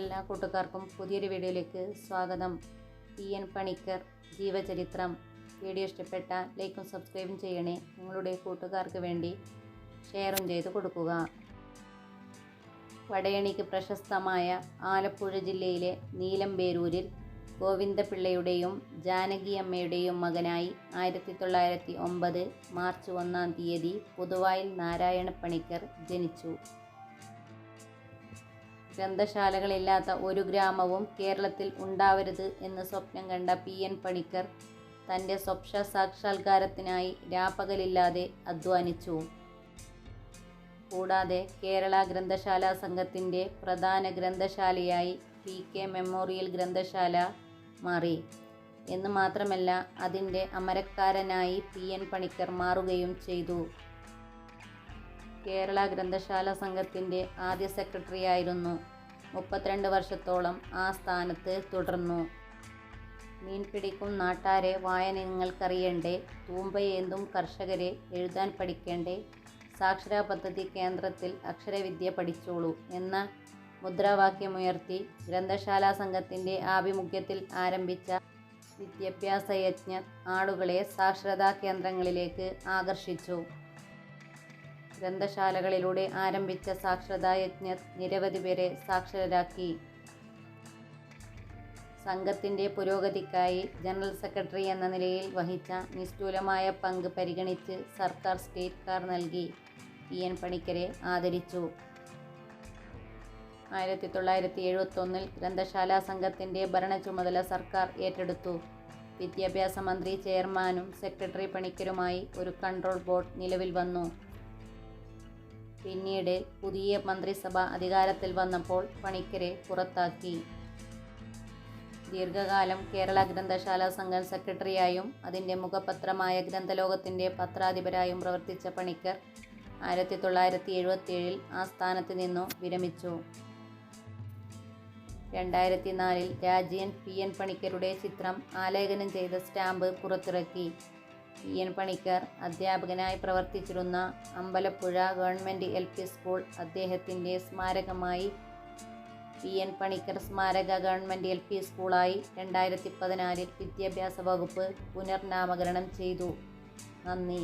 എല്ലാ കൂട്ടുകാർക്കും പുതിയൊരു വീഡിയോയിലേക്ക് സ്വാഗതം. ടി എൻ പണിക്കർ ജീവചരിത്രം. വീഡിയോ ഇഷ്ടപ്പെട്ട ലൈക്കും സബ്സ്ക്രൈബും ചെയ്യണേ. നിങ്ങളുടെ കൂട്ടുകാർക്ക് വേണ്ടി ഷെയറും ചെയ്ത് കൊടുക്കുക. വടയണിക്ക് പ്രശസ്തമായ ആലപ്പുഴ ജില്ലയിലെ നീലംപേരൂരിൽ ഗോവിന്ദപിള്ളയുടെയും ജാനകിയമ്മയുടെയും മകനായി ആയിരത്തി തൊള്ളായിരത്തി ഒമ്പത് മാർച്ച് ഒന്നാം തീയതി പുതുവായിൽ നാരായണ പണിക്കർ ജനിച്ചു. ഗ്രന്ഥശാലകളില്ലാത്ത ഒരു ഗ്രാമവും കേരളത്തിൽ ഉണ്ടാവരുത് എന്ന് സ്വപ്നം കണ്ട പി എൻ പണിക്കർ തന്റെ സ്വപ്ന സാക്ഷാത്കാരത്തിനായി രാപ്പകലില്ലാതെ അധ്വാനിച്ചു. കൂടാതെ കേരള ഗ്രന്ഥശാലാ സംഘത്തിന്റെ പ്രധാന ഗ്രന്ഥശാലയായി പി കെ മെമ്മോറിയൽ ഗ്രന്ഥശാല മാറി. എന്ന് മാത്രമല്ല അതിന്റെ അമരക്കാരനായി പി എൻ പണിക്കർ മാറുകയും ചെയ്തു. കേരള ഗ്രന്ഥശാല സംഘത്തിന്റെ ആദ്യ സെക്രട്ടറിയായിരുന്നു മുപ്പത്തിരണ്ട് വർഷത്തോളം ആ സ്ഥാനത്ത് തുടർന്നു. മീൻ പിടിക്കും നാട്ടാരെ വായന നിങ്ങൾക്കറിയണ്ടേ തൂമ്പയേന്തും കർഷകരെ എഴുതാൻ പഠിക്കേണ്ടേ സാക്ഷരാ പദ്ധതി കേന്ദ്രത്തിൽ അക്ഷരവിദ്യ പഠിച്ചോളൂ എന്ന മുദ്രാവാക്യമുയർത്തി ഗ്രന്ഥശാലാ സംഘത്തിന്റെ ആഭിമുഖ്യത്തിൽ ആരംഭിച്ച വിദ്യാഭ്യാസ യജ്ഞ ആളുകളെ സാക്ഷരതാ കേന്ദ്രങ്ങളിലേക്ക് ആകർഷിച്ചു. ഗ്രന്ഥശാലകളിലൂടെ ആരംഭിച്ച സാക്ഷരതാ യജ്ഞ നിരവധി പേരെ സാക്ഷരരാക്കി. സംഘത്തിന്റെ പുരോഗതിക്കായി ജനറൽ സെക്രട്ടറി എന്ന നിലയിൽ വഹിച്ച നിസ്തൂലമായ പങ്ക് പരിഗണിച്ച് സർക്കാർ സ്റ്റേറ്റ് കാർ നൽകി. പി. എൻ. പണിക്കരെ ആദരിച്ചു. ആയിരത്തി തൊള്ളായിരത്തി എഴുപത്തൊന്നിൽ ഗ്രന്ഥശാല സംഘത്തിന്റെ ഭരണ ചുമതല സർക്കാർ ഏറ്റെടുത്തു. വിദ്യാഭ്യാസ മന്ത്രി ചെയർമാനും സെക്രട്ടറി പണിക്കരുമായി ഒരു കൺട്രോൾ ബോർഡ് നിലവിൽ വന്നു. പിന്നീട് പുതിയ മന്ത്രിസഭ അധികാരത്തിൽ വന്നപ്പോൾ പണിക്കരെ പുറത്താക്കി. ദീർഘകാലം കേരള ഗ്രന്ഥശാല സംഘം സെക്രട്ടറിയായും അതിന്റെ മുഖപത്രമായ ഗ്രന്ഥലോകത്തിന്റെ പത്രാധിപരായും പ്രവർത്തിച്ച പണിക്കർ ആയിരത്തി തൊള്ളായിരത്തി എഴുപത്തിയേഴിൽ ആ സ്ഥാനത്ത് നിന്നു വിരമിച്ചു. രണ്ടായിരത്തി നാലിൽ രാജ്യൻ പി. എൻ. പണിക്കരുടെ ചിത്രം ആലേഖനം ചെയ്ത സ്റ്റാമ്പ് പുറത്തിറക്കി. പി എൻ പണിക്കർ അധ്യാപകനായി പ്രവർത്തിച്ചിരുന്ന Ambalappuzha government L P school അദ്ദേഹത്തിന്റെ സ്മാരകമായി പി എൻ പണിക്കർ സ്മാരക ഗവൺമെന്റ് എൽ പി സ്കൂളായി രണ്ടായിരത്തി പതിനാലിൽ വിദ്യാഭ്യാസ വകുപ്പ് പുനർനാമകരണം ചെയ്തു. നന്ദി.